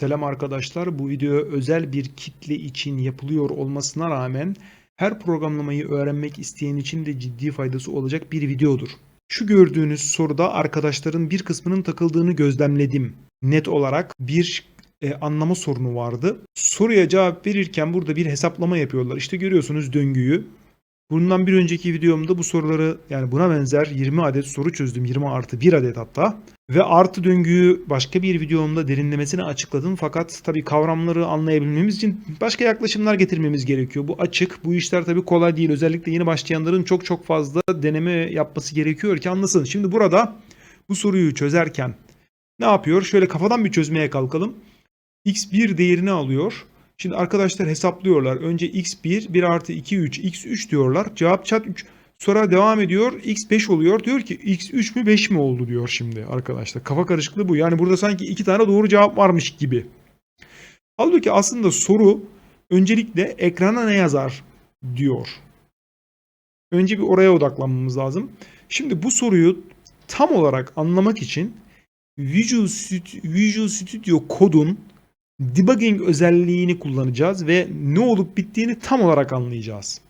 Selam arkadaşlar. Bu video özel bir kitle için yapılıyor olmasına rağmen her programlamayı öğrenmek isteyen için de ciddi faydası olacak bir videodur. Şu gördüğünüz soruda arkadaşların bir kısmının takıldığını gözlemledim. Net olarak bir e, anlama sorunu vardı. Soruya cevap verirken burada bir hesaplama yapıyorlar. İşte görüyorsunuz döngüyü. Bundan bir önceki videomda bu soruları yani buna benzer 20 adet soru çözdüm. 20 artı 1 adet hatta. Ve artı döngüyü başka bir videomda derinlemesine açıkladım. Fakat tabii kavramları anlayabilmemiz için başka yaklaşımlar getirmemiz gerekiyor. Bu açık. Bu işler tabii kolay değil. Özellikle yeni başlayanların çok çok fazla deneme yapması gerekiyor ki anlasın. Şimdi burada bu soruyu çözerken ne yapıyor? Şöyle kafadan bir çözmeye kalkalım. x1 değerini alıyor. Şimdi arkadaşlar hesaplıyorlar. Önce x1, 1 artı 2, 3, x3 diyorlar. Cevap çat 3. Sonra devam ediyor. x5 oluyor. Diyor ki x3 mü 5 mi oldu diyor şimdi arkadaşlar. Kafa karışıklığı bu. Yani burada sanki iki tane doğru cevap varmış gibi. Halbuki aslında soru öncelikle ekrana ne yazar diyor. Önce bir oraya odaklanmamız lazım. Şimdi bu soruyu tam olarak anlamak için Visual Studio, Visual Studio kodun debugging özelliğini kullanacağız ve ne olup bittiğini tam olarak anlayacağız.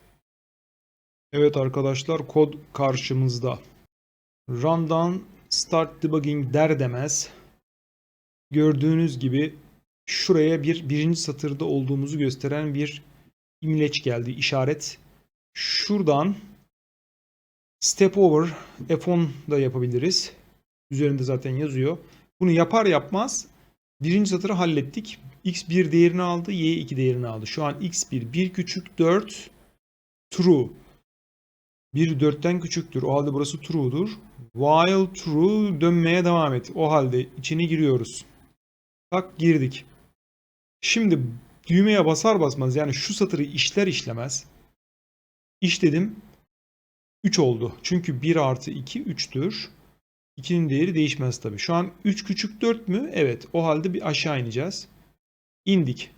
Evet arkadaşlar kod karşımızda. Rundown start debugging der demez gördüğünüz gibi şuraya bir birinci satırda olduğumuzu gösteren bir imleç geldi işaret. Şuradan step over F10 da yapabiliriz. Üzerinde zaten yazıyor. Bunu yapar yapmaz birinci satırı hallettik. x1 değerini aldı, y2 değerini aldı. Şu an x1 1 küçük 4 true. 1 4'ten küçüktür. O halde burası true'dur. While true dönmeye devam et. O halde içine giriyoruz. Tak girdik. Şimdi düğmeye basar basmaz yani şu satırı işler işlemez. İşledim. 3 oldu. Çünkü 1 artı 2 3'tür. 2'nin değeri değişmez tabii. Şu an 3 küçük 4 mü? Evet. O halde bir aşağı ineceğiz. İndik.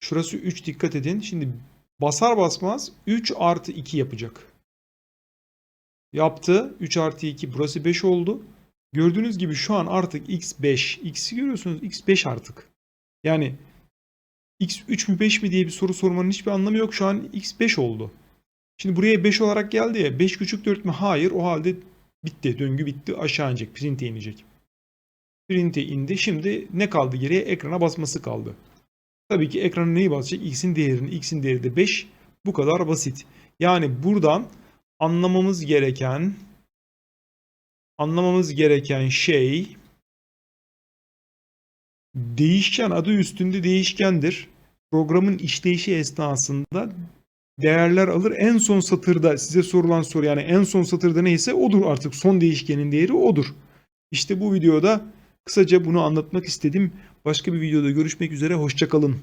Şurası 3 dikkat edin. Şimdi basar basmaz 3 artı 2 yapacak. Yaptı. 3 artı 2 burası 5 oldu. Gördüğünüz gibi şu an artık x5. X'i görüyorsunuz x5 artık. Yani x3 mü 5 mi diye bir soru sormanın hiçbir anlamı yok. Şu an x5 oldu. Şimdi buraya 5 olarak geldi ya. 5 küçük 4 mü? Hayır. O halde bitti. Döngü bitti. Aşağı inecek. Print'e inecek. Print'e indi. Şimdi ne kaldı geriye? Ekrana basması kaldı. Tabii ki ekrana neyi basacak? X'in değerini. X'in değeri de 5. Bu kadar basit. Yani buradan anlamamız gereken anlamamız gereken şey değişken adı üstünde değişkendir. Programın işleyişi esnasında değerler alır. En son satırda size sorulan soru yani en son satırda neyse odur artık. Son değişkenin değeri odur. İşte bu videoda kısaca bunu anlatmak istedim. Başka bir videoda görüşmek üzere. Hoşçakalın.